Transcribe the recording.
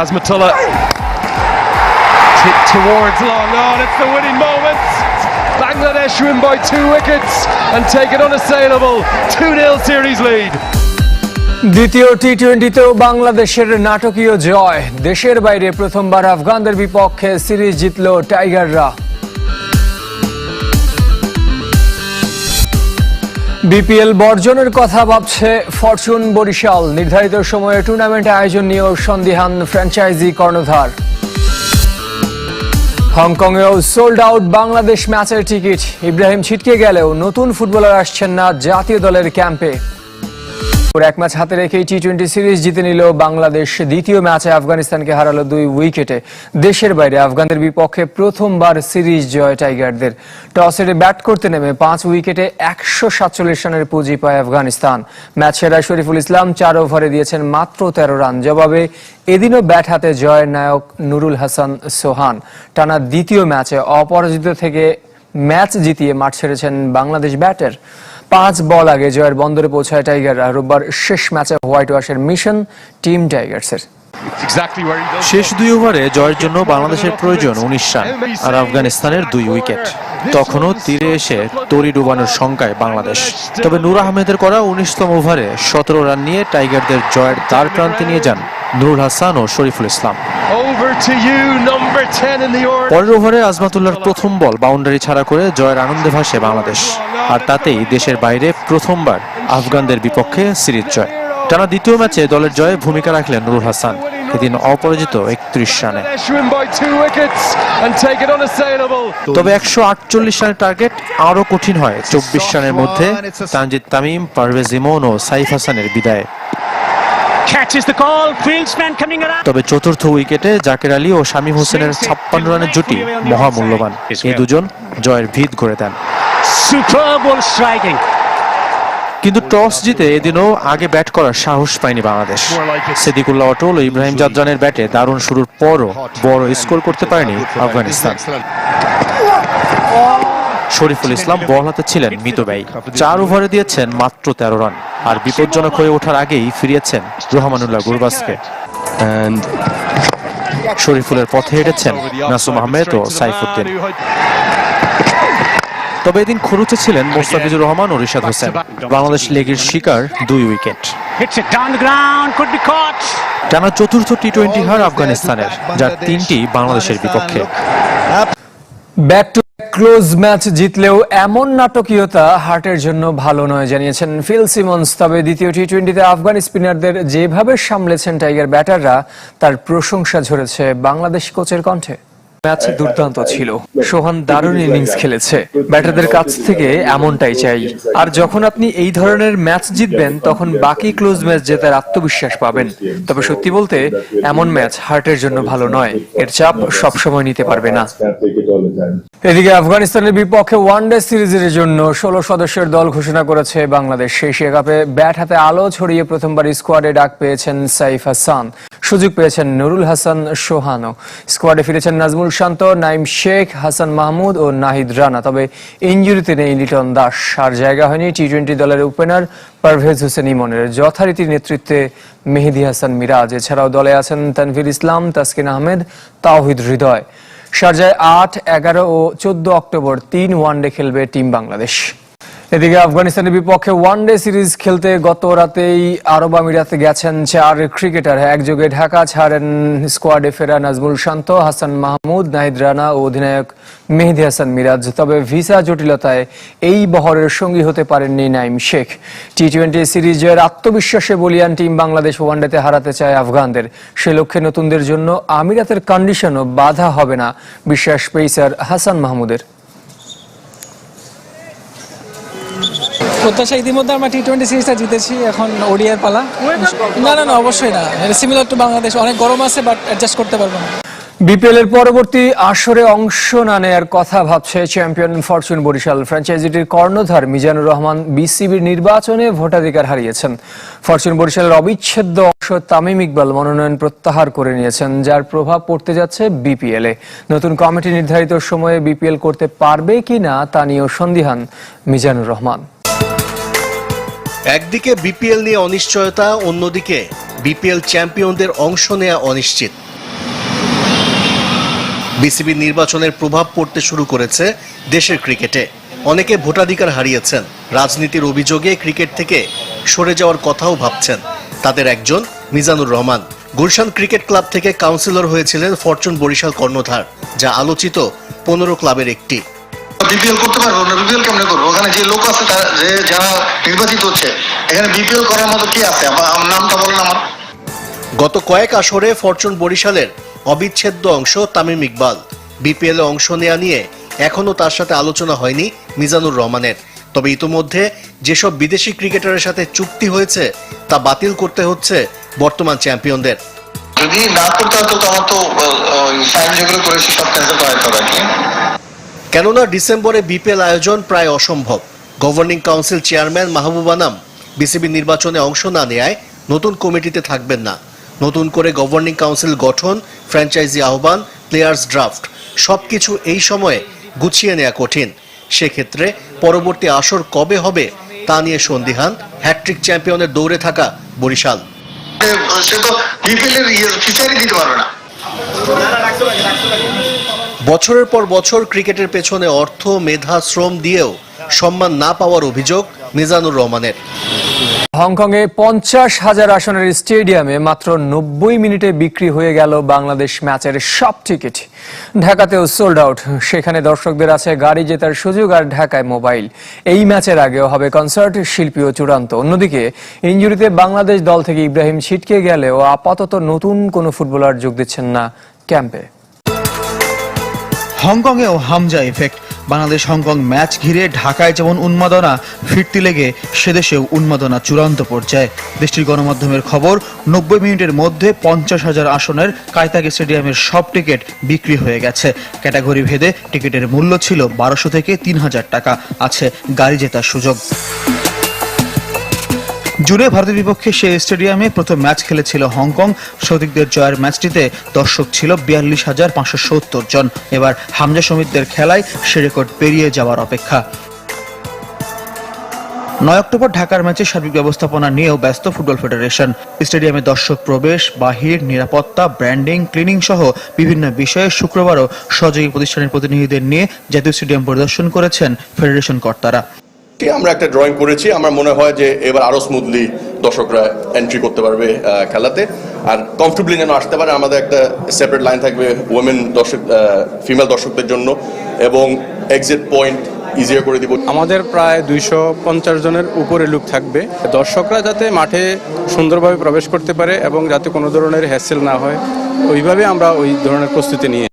Asmatullah tipped towards long on. It's the winning moment. Bangladesh win by two wickets and take an unassailable 2-0 series lead. দ্বিতীয় টি টোয়েন্টিতেও বাংলাদেশের নাটকীয় জয় দেশের বাইরে প্রথমবার আফগানদের বিপক্ষে সিরিজ জিতল টাইগাররা বিপিএল বর্জনের কথা ভাবছে ফরচুন বরিশাল। নির্ধারিত সময়ে টুর্নামেন্ট আয়োজন নিয়েও সন্দিহান ফ্র্যাঞ্চাইজি কর্ণধার। হংকংয়েও সোল্ড আউট বাংলাদেশ ম্যাচের টিকিট। ইব্রাহিম ছিটকে গেলেও নতুন ফুটবলার আসছেন না জাতীয় দলের ক্যাম্পে। এক ম্যাচ হাতে রেখেই টি টোয়েন্টি সিরিজ জিতে নিল বাংলাদেশ। দ্বিতীয় ম্যাচে আফগানিস্তানকে হারালো দুই উইকেটে। দেশের বাইরে আফগানদের বিপক্ষে প্রথমবার সিরিজ জয় টাইগারদের। টস ব্যাট করতে নেমে পাঁচ উইকেটে একশো সাতচল্লিশ রানের পুঁজি পায় আফগানিস্তান। ম্যাচ সেরা শরীফুল ইসলাম চার ওভারে দিয়েছেন মাত্র তেরো রান। জবাবে এদিনও ব্যাট হাতে জয়ের নায়ক নুরুল হাসান সোহান। টানা দ্বিতীয় ম্যাচে অপরাজিত থেকে ম্যাচ জিতিয়ে মাঠ ছেড়েছেন বাংলাদেশ ব্যাটের। পাঁচ বল আগে জয়ের বন্দরে পৌঁছায় টাইগাররা রোববার শেষ ম্যাচে হোয়াইট ওয়াশের মিশন টিম টাইগার্সের. শেষ দুই ওভারে জয়ের জন্য বাংলাদেশের প্রয়োজন উনিশ রান আর আফগানিস্তানের দুই উইকেট। তখনও তীরে এসে তরি ডুবানোর শঙ্কায় বাংলাদেশ। তবে নূর আহমেদের করা উনিশতম ওভারে সতেরো রান নিয়ে টাইগারদের জয়ের দ্বার প্রান্তে নিয়ে যান নুরুল হাসান ও Shariful Islam. Over to you, number 10 in the order. পরের ওভারে আজমাতুল্লাহর প্রথম বল বাউন্ডারি ছাড়া করে জয়ের আনন্দে ভাসে বাংলাদেশ। আর তাতেই দেশের বাইরে প্রথমবার আফগানদের বিপক্ষে সিরিজ জয়। টানা দ্বিতীয় ম্যাচে দলের জয়ে ভূমিকা রাখলেন নুরুল হাসান। এদিন অপরাজিত একত্রিশ রানে. তবে একশো আটচল্লিশ রানের টার্গেট আরও কঠিন হয়। চব্বিশ রানের মধ্যে তানজিদ তামিম পারভেজ ইমন ও সাইফ হাসানের বিদায়। তবে চতুর্থ উইকেটে জাকের আলী ও শামীম হোসেনের ছাপ্পান্ন রানের জুটি মহামূল্যবান। এই দুজন জয়ের ভিত গড়ে দেন। Superb ball কিন্তু টস জিতে এদিনও আগে ব্যাট করার সাহস পায়নি বাংলাদেশ। সিদ্দিকুল্লাহ অটল ও ইব্রাহিম জাদরানের ব্যাটে দারুণ শুরুর পরও বড় স্কোর করতে পারেনি আফগানিস্তান। শরীফুল ইসলাম বল হাতে ছিলেন মিতব্যয়ী চার ওভারে দিয়েছেন মাত্র তেরো রান আর বিপজ্জনক হয়ে ওঠার আগেই ফিরিয়েছেন রহমানুল্লাহ গুরবাসকে। শরীফুলের পথে হেঁটেছেন নাসুম আহমেদ ও সাইফুদ্দিন। তবে এদিন খরুচে ছিলেন মোস্তাফিজুর রহমান ও রিশাদ হোসেন। বাংলাদেশ লেগের শিকার দুই উইকেট. টানা চতুর্থ টি টোয়েন্টি হার আফগানিস্তানের যার তিনটি বাংলাদেশের বিপক্ষে। ব্যাক টু ক্লোজ ম্যাচ জিতলেও এমন নাটকীয়তা হার্টের জন্য ভালো নয়, জানিয়েছেন ফিল সিমন্স। তবে দ্বিতীয় টি টোয়েন্টিতে আফগান স্পিনারদের যেভাবে সামলেছেন টাইগার ব্যাটাররা, তার প্রশংসা ঝরেছে বাংলাদেশ কোচের কণ্ঠে। ম্যাচ দুর্দান্ত ছিল। সোহান দারুণ ইনিংস খেলেছে। ব্যাটারদের কাছ থেকে এমনটাই চাই। আর যখন আপনি এই ধরনের ম্যাচ জিতবেন, তখন বাকি ক্লোজ ম্যাচ জেতার আত্মবিশ্বাস পাবেন। তবে সত্যি বলতে, এমন ম্যাচ হার্টের জন্য ভালো নয়। এর চাপ সবসময় নিতে পারবে না। এদিকে আফগানিস্তানের বিপক্ষে ওয়ানডে সিরিজের জন্য ষোলো সদস্যের দল ঘোষণা করেছে বাংলাদেশ। এশিয়া কাপে ব্যাট হাতে আলো ছড়িয়ে প্রথমবার স্কোয়াডে ডাক পেয়েছেন সাইফ হাসান। সুযোগ পেয়েছেন নুরুল হাসান সোহানো স্কোয়াডে ফিরেছেন নাজমুল শান্ত, নাইম শেখ, হাসান মাহমুদ ও নাহিদ রানা। তবে ইঞ্জুরিতে নেই লিটন দাস। আর জায়গা হয়নি টি টোয়েন্টি দলের ওপেনার পারভেজ হোসেন ইমনের। যথারীতি নেতৃত্বে মেহেদি হাসান মিরাজ। এছাড়াও দলে আছেন তানভীর ইসলাম, তাসকিন আহমেদ, তাওহিদ হৃদয়। শারজায় আট এগারো ও চোদ্দ অক্টোবর তিন ওয়ানডে খেলবে টিম বাংলাদেশ। এদিকে আফগানিস্তানের বিপক্ষে ওয়ানডে সিরিজ খেলতে গত রাতেই আরব আমিরাতে গেছেন চার ক্রিকেটার একযোগে ঢাকা ছাড়েন স্কোয়াডে ফেরা নাজমুল শান্ত, হাসান মাহমুদ, নাহিদ রানা ও অধিনায়ক মেহেদি হাসান মিরাজ। তবে ভিসা জটিলতায় এই বহরের সঙ্গী হতে পারেননি নাইম শেখ। টি টোয়েন্টি সিরিজের আত্মবিশ্বাসে বলিয়ান টিম বাংলাদেশ ওয়ানডেতে হারাতে চায় আফগানদের। সে লক্ষ্যে নতুনদের জন্য আমিরাতের কন্ডিশনও বাধা হবে না, বিশ্বাস পেইসার হাসান মাহমুদের। প্রত্যাশা ইতিমধ্যে আমরা টি টোয়েন্টি সিরিজটা জিতেছি, এখন ওডিআর পালা। না না না, অবশ্যই না। সিমিলার টু বাংলাদেশ, অনেক গরম আছে বাট অ্যাডজাস্ট করতে পারব না। বিপিএল এর পরবর্তী আসরে অংশ না নেয়ার কথা ভাবছে চ্যাম্পিয়ন ফরচুন বরিশাল। ফ্র্যাঞ্চাইজিটির কর্ণধার মিজানুর রহমান বিসিবির নির্বাচনে ভোটাধিকার হারিয়েছেন। ফরচুন বরিশালের অবিচ্ছেদ্য অংশ তামিম ইকবাল মনোনয়ন প্রত্যাহার করে নিয়েছেন, যার প্রভাব পড়তে যাচ্ছে বিপিএল এ। নতুন কমিটি নির্ধারিত সময়ে বিপিএল করতে পারবে কিনা তা নিয়েও সন্দিহান মিজানুর রহমান। একদিকে বিপিএল নিয়ে অনিশ্চয়তা, অন্যদিকে বিপিএল চ্যাম্পিয়নদের অংশ নেওয়া অনিশ্চিত। বিসিবি নির্বাচনের প্রভাব পড়তে শুরু করেছে দেশের ক্রিকেটে। অনেকে ভোটাধিকার হারিয়েছেন, রাজনীতির অভিযোগে ক্রিকেট থেকে সরে যাওয়ার কথাও ভাবছেন। তাদের একজন মিজানুর রহমান। গুলশান ক্রিকেট ক্লাব থেকে কাউন্সিলর হয়েছিলেন ফরচুন বরিশাল কর্ণধার, যা আলোচিত পনেরো ক্লাবের একটি। বিপিএল করতে পারব না বিপিএল কেমনে করব? ওখানে যে লোক আছে তারা যে যারা নির্বাচিত হচ্ছে এখানে বিপিএল করার মতো কি আছে? আমার নামটা বলেন আমার। গত কয়েক আসরে ফরচুন বরিশালের অবিচ্ছেদ্য অংশ তামিম ইকবাল। বিপিএল এ অংশ নেওয়া নিয়ে এখনও তার সাথে আলোচনা হয়নি মিজানুর রহমানের। তবে ইতোমধ্যে যেসব বিদেশি ক্রিকেটারের সাথে চুক্তি হয়েছে তা বাতিল করতে হচ্ছে বর্তমান চ্যাম্পিয়নদের। যদি না করতে হতো তো আমার তো সাইন যেগুলো করেছি সব ক্যান্সেল করা যেত আর কি। কেননা ডিসেম্বরে বিপিএল আয়োজন প্রায় অসম্ভব। Governing council chairman Mahbub Anam BCB নির্বাচনে অংশ না নেয় নতুন কমিটিতে থাকবেন না। নতুন করে গভর্নিং কাউন্সিল গঠন, ফ্র্যাঞ্চাইজি আহ্বান, প্লেয়ার্স ড্রাফট, সবকিছু এই সময়ে গুছিয়ে নেওয়া কঠিন। সেক্ষেত্রে পরবর্তী আসর কবে হবে তা নিয়ে সন্দিহান হ্যাট্রিক চ্যাম্পিয়নের দৌড়ে থাকা বরিশাল। সে তো বিপিএল এর ফিচারই দিতে পারবে না। বছরের পর বছর ক্রিকেটের পেছনে অর্থ, মেধা, শ্রম দিয়েও সম্মান না পাওয়ার অভিযোগ মিজানুর রহমানের। হংকংয়ে পঞ্চাশ হাজার আসনের স্টেডিয়ামে মাত্র নব্বই মিনিটে বিক্রি হয়ে গেল বাংলাদেশ ম্যাচের সব টিকিট। ঢাকাতেও সোল্ড আউট সেখানে দর্শকদের আছে গাড়ি জেতার সুযোগ আর ঢাকায় মোবাইল। এই ম্যাচের আগেও হবে কনসার্ট, শিল্পীও চূড়ান্ত। অন্যদিকে, ইঞ্জুরিতে বাংলাদেশ দল থেকে ইব্রাহিম ছিটকে গেলেও আপাতত নতুন কোনো ফুটবলার যোগ দিচ্ছেন না ক্যাম্পে। হংকংয়েও Hamza effect Bangladesh Hong Kong match ঘিরে ঢাকায় যেমন উন্মাদনা, ফিরতি লেগে সেদেশেও উন্মাদনা চূড়ান্ত পর্যায়ে। দেশটির গণমাধ্যমের খবর, নব্বই মিনিটের মধ্যে পঞ্চাশ হাজার আসনের কায়তাগে স্টেডিয়ামের সব টিকিট বিক্রি হয়ে গেছে। ক্যাটাগরি ভেদে টিকিটের মূল্য ছিল বারোশো থেকে তিন হাজার টাকা, আছে গাড়ি জেতার সুযোগ। জুনে ভারতের বিপক্ষে সেই স্টেডিয়ামে প্রথম ম্যাচ খেলেছিল হংকং। সৌদিকদের জয়ের ম্যাচটিতে দর্শক ছিল বিয়াল্লিশ হাজার পাঁচশো সত্তর জন। এবার হামজা সমিতদের খেলায় সে রেকর্ড পেরিয়ে যাওয়ার অপেক্ষা। নয় অক্টোবর ঢাকার ম্যাচে সার্বিক ব্যবস্থাপনা নিয়েও ব্যস্ত ফুটবল ফেডারেশন। স্টেডিয়ামে দর্শক প্রবেশ, বাহির, নিরাপত্তা, ব্র্যান্ডিং, ক্লিনিং সহ বিভিন্ন বিষয়ে শুক্রবারও সহযোগী প্রতিষ্ঠানের প্রতিনিধিদের নিয়ে জাতীয় স্টেডিয়াম পরিদর্শন করেছেন ফেডারেশন কর্তারা। কে আমরা একটা ড্রয়িং করেছি, আমার মনে হয় যে এবার আরও স্মুথলি দর্শকরা এন্ট্রি করতে পারবে খেলাতে। আর কমফর্টেবলি যেন আসতে পারে, আমাদের একটা সেপারেট লাইন থাকবে ওমেন দর্শক ফিমেল দর্শকদের জন্য এবং এক্সিট পয়েন্ট ইজিয়ার করে দিব। আমাদের প্রায় দুইশো পঞ্চাশ জনের উপরে লোক থাকবে। দর্শকরা যাতে মাঠে সুন্দরভাবে প্রবেশ করতে পারে এবং যাতে কোনো ধরনের হ্যাসেল না হয়, ওইভাবে আমরা ওই ধরনের প্রস্তুতি নিয়ে